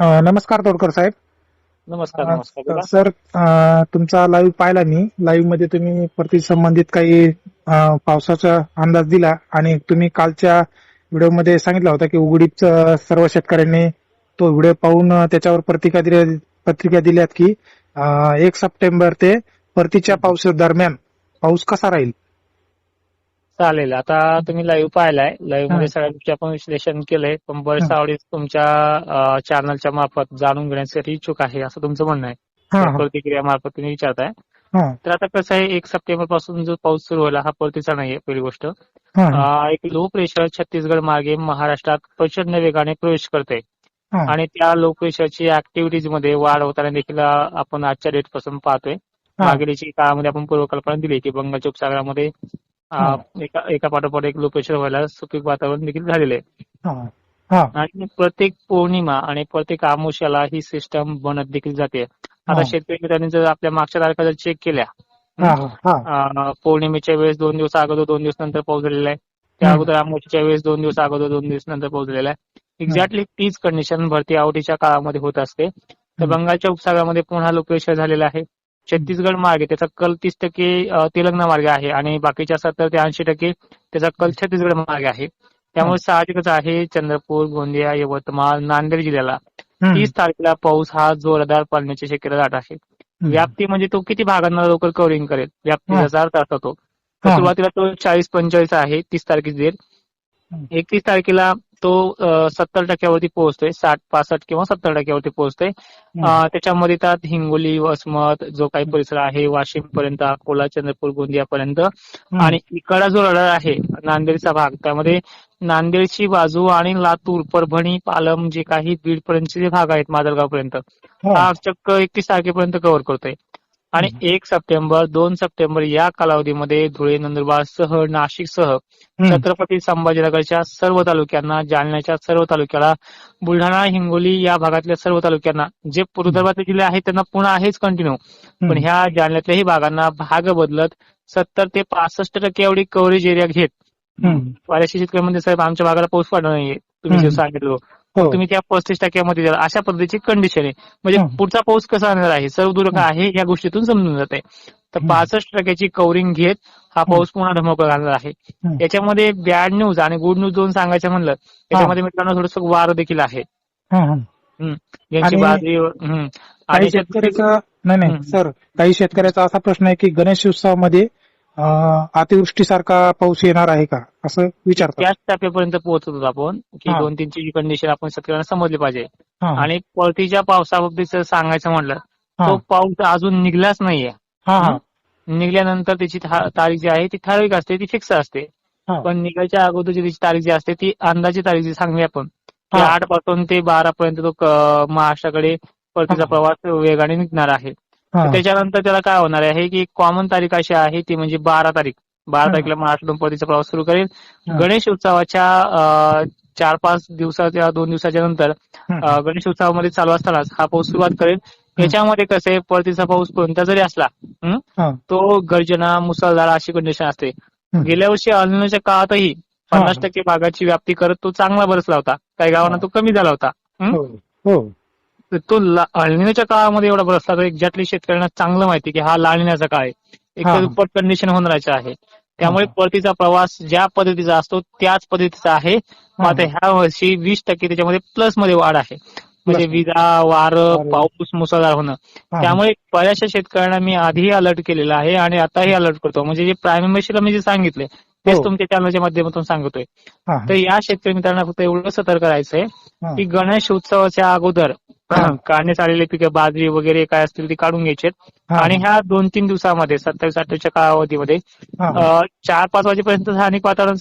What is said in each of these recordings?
नमस्कार तोडकर साहेब. नमस्कार नमस्कार. सर तुमचा लाईव्ह पाहिला मी. लाईव्हमध्ये तुम्ही प्रति संबंधित काही पावसाचा अंदाज दिला आणि तुम्ही कालच्या व्हिडिओमध्ये सांगितलं होतं की उघडीप सर्व शेतकऱ्यांनी तो व्हिडिओ पाहून त्याच्यावर प्रतिक्रिया दिल्या प्रतिक्रिया दिल्यात की एक सप्टेंबर ते परतीच्या पाऊस दरम्यान पाऊस कसा राहील? चालेल. आता तुम्ही लाईव्ह पाहिलाय. लाईव्हमध्ये. सगळ्या गोष्टी आपण विश्लेषण केलंय. पण बरेच आवडीत तुमच्या चॅनलच्या मार्फत जाणून घेण्यासाठी इच्छुक आहे असं तुमचं म्हणणं आहे. प्रतिक्रिया मार्फत तुम्ही विचारताय. तर आता कसं आहे एक सप्टेंबरपासून जो पाऊस सुरू व्हायला हा परतीचा नाहीये पहिली गोष्ट. एक लो प्रेशर छत्तीसगड मार्गे महाराष्ट्रात प्रचंड वेगाने प्रवेश करते. आणि त्या लो प्रेशरची ऍक्टिव्हिटीजमध्ये वाढ होताना देखील आपण आजच्या डेटपासून पाहतोय. मागेलीची काळामध्ये आपण पूर्वकल्पना दिली की बंगालच्या उपसागरामध्ये एका एका पाठोपाठ एक लो प्रेशर व्हायला सुपीक वातावरण देखील झालेलं आहे. आणि प्रत्येक पौर्णिमा आणि प्रत्येक आमुष्याला ही सिस्टम बनत देखील जाते. आता. शेतकरी मित्रांनी जर आपल्या मागच्या तारखा जर चेक केल्या पौर्णिमेच्या वेळेस दोन दिवस अगोदर दोन दिवस नंतर पाऊस झालेला आहे. त्या. अगोदर अमावस्येच्या वेळेस दोन दिवस अगोदर दोन दिवस नंतर पाऊस झालेला आहे. एक्झॅक्टली तीच कंडिशन भरती आवडीच्या काळामध्ये होत असते. तर. बंगालच्या उपसागरामध्ये पुन्हा लो प्रेशर झालेला आहे. छत्तीसगड मार्ग त्याचा कल तीस टक्के तेलंगणा मार्ग आहे आणि बाकीच्या सत्तर ते ऐंशी टक्के त्याचा कल छत्तीसगड मार्ग आहे त्यामुळे साहजिकच आहे चंद्रपूर गोंदिया यवतमाळ नांदेड जिल्ह्याला. तीस तारखेला पाऊस हा जोरदार पडण्याची शक्यता दाट आहे. व्याप्ती म्हणजे तो किती भागांना लवकर कव्हरिंग करेल व्याप्ती हा. याचा अर्थ असा तो तर हा. सुरुवातीला तो चाळीस पंचेचाळीस आहे तीस तारखेची हम्म. एकतीस तारखेला तो सत्तर टक्क्यावरती पोहोचतोय. साठ पासष्ट किंवा सत्तर टक्क्यावरती पोहोचतोय. त्याच्यामध्ये त्यात हिंगोली वसमत जो काही परिसर आहे वाशिम पर्यंत अकोला चंद्रपूर गोंदिया पर्यंत. आणि इकडा जो रडार आहे नांदेडचा भाग त्यामध्ये नांदेडची बाजू आणि लातूर परभणी पालम जे काही बीड पर्यंतचे जे भाग आहेत माजलगाव पर्यंत. हा चक्क एकतीस तारखेपर्यंत कव्हर करतोय. आणि एक सप्टेंबर दोन सप्टेंबर या कालावधीमध्ये धुळे नंदुरबार सह नाशिक सह. छत्रपती संभाजीनगरच्या सर्व तालुक्यांना जालन्याच्या सर्व तालुक्याला बुलढाणा हिंगोली या भागातल्या सर्व तालुक्यांना जे विदर्भातले जिल्हे आहेत त्यांना पुन्हा आहेच कंटिन्यू पण ह्या जालन्यातल्याही भागांना भाग बदलत सत्तर ते पासष्ट टक्के एवढी कव्हरेज एरिया घेत. बऱ्याचशा शेतकरी म्हणजे साहेब आमच्या भागाला पाऊस पडणार नाहीये तुम्ही जे. सांगितलं. तुम्ही त्या पस्तीस टक्क्यामध्ये द्याल. अशा पद्धतीची कंडिशन आहे. म्हणजे. पुढचा पाऊस कसा येणार आहे? सर्व दूर का आहे या गोष्टीतून समजून जात. आहे तर. पासष्ट टक्क्याची कव्हरिंग घेत हा पाऊस पुन्हा धमक घालणार आहे. याच्यामध्ये बॅड न्यूज आणि गुड न्यूज दोन सांगायचं म्हणलं त्याच्यामध्ये मित्रांनो थोडंसं वार देखील आहे. हा, हा. काही आणि शेतकऱ्याचा नाही नाही. सर काही शेतकऱ्याचा असा प्रश्न आहे की गणेश उत्सवामध्ये अतिवृष्टीसारखा पाऊस येणार आहे का? असं विचारतात. त्याच टप्प्यापर्यंत पोहोचत होतो आपण की. दोन तीनची कंडिशन आपण शेतकऱ्यांना समजली पाहिजे. आणि परतीच्या पावसाबाबतीत सांगायचं म्हणलं हा, तो पाऊस अजून निघलाच नाहीये. निघल्यानंतर त्याची तारीख जी आहे ती ठराविक असते ती फिक्स असते. पण निघायच्या अगोदरची त्याची तारीख जी असते ती अंदाजी तारीख जी सांगली आपण ती. आठपासून ते बारा पर्यंत तो महाराष्ट्राकडे परतीचा. प्रवास वेगाने निघणार आहे. त्याच्यानंतर त्याला काय होणार आहे की कॉमन तारीख अशी आहे ती म्हणजे बारा तारीख. बारा. तारखेला महाराष्ट्रातून परतीचा प्रवास सुरू करेल. गणेश उत्सवाच्या चार पाच दिवसाच्या दोन दिवसाच्या नंतर गणेश उत्सवामध्ये चालू असतानाच हा पाऊस सुरुवात करेल. याच्यामध्ये कसं आहे परतीचा पाऊस कोणता जरी असला तो गर्जना मुसळधार अशी कंडिशन असते. गेल्या वर्षी अल्निनोच्या काळातही पन्नास. टक्के भागाची व्याप्ती करत तो चांगला बरसला होता. काही गावांना तो कमी झाला होता. तर तो अल्निनोच्या काळामध्ये एवढा बरसला तर एक्झॅक्टली शेतकऱ्यांना चांगलं माहिती की हा लाळण्याचा काळ आहे एक. तर दुप्पट कंडिशन होणारच आहे त्यामुळे. परतीचा प्रवास ज्या पद्धतीचा असतो त्याच पद्धतीचा आहे मात्र ह्या वर्षी वीस टक्के त्याच्यामध्ये प्लसमध्ये वाढ आहे म्हणजे. विजा वारं. पाऊस मुसळधार होणं. त्यामुळे बऱ्याचशा शेतकऱ्यांना मी आधीही अलर्ट केलेला आहे आणि आताही अलर्ट करतो म्हणजे जे प्रायमरीला मी जे सांगितले तेच हो. तुमच्या चॅनलच्या माध्यमातून सांगतोय तर या शेतकरी मित्रांना फक्त एवढं सतर्क करायचंय हा. की गणेश उत्सवाच्या अगोदर. काढण्यात आलेले पिके बाजरी वगैरे काय असतील ती काढून घ्यायचे. आणि ह्या दोन तीन दिवसामध्ये सत्तावीस अठ्ठावीसच्या कालावधीमध्ये चार पाच वाजेपर्यंत स्थानिक वातावरण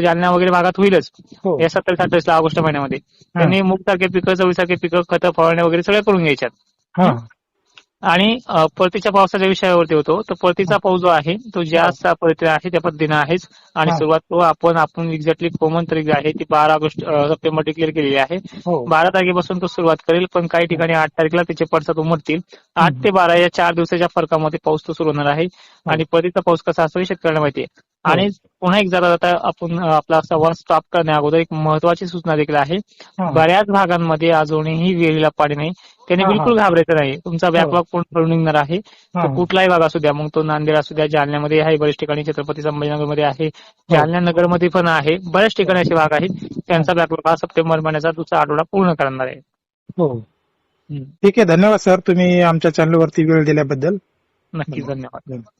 जालना वगैरे भागात होईलच. हो. या सत्तावीस अठ्ठावीस ऑगस्ट महिन्यामध्ये. त्यांनी मूग सारखे पिकं चवळीसारखे पिकं खतं फवारण्या वगैरे सगळ्या करून घ्यायच्यात. आणि परतीच्या पावसाच्या विषयावरती होतो. तर परतीचा पाऊस जो आहे तो ज्या पद्धतीने आहे त्या पद्धतीने आहेच. आणि हा. सुरुवात तो आपण आपण एक्झॅक्टली कॉमन तारीख आहे ती बारा ऑगस्ट सप्टेंबर डिक्लेअर केलेली आहे. हो. बारा तारखेपासून तो सुरुवात करेल पण काही ठिकाणी आठ तारखेला त्याचे पडसाद उमटतील. आठ ते बारा या चार दिवसाच्या फरकामध्ये पाऊस तो सुरू होणार आहे. आणि परतीचा पाऊस कसा असतो हे शेतकऱ्यांना माहिती आहे. आणि पुन्हा एक जरा आता आपण आपला संवाद स्टॉप करण्या अगोदर एक महत्वाची सूचना देखील आहे. हा. बऱ्याच भागांमध्ये अजूनही विहिरीला पाणी नाही. त्याने हा, हा. बिलकुल घाबरायचं नाही. तुमचा बॅकलॉग पूर्ण भरून निघणार आहे. हा. तो कुठलाही भाग असू द्या मग तो नांदेड असू द्या जालन्यामध्ये आहे बरेच ठिकाणी छत्रपती संभाजीनगरमध्ये आहे हो. जालना नगरमध्ये पण आहे. बऱ्याच ठिकाणी असे भाग आहेत. त्यांचा बॅकलॉग हा सप्टेंबर महिन्याचा दुसरा आठवडा पूर्ण करणार आहे. हो. ठीक आहे. धन्यवाद सर. तुम्ही आमच्या चॅनलवरती वेळ दिल्याबद्दल. धन्यवाद. धन्यवाद.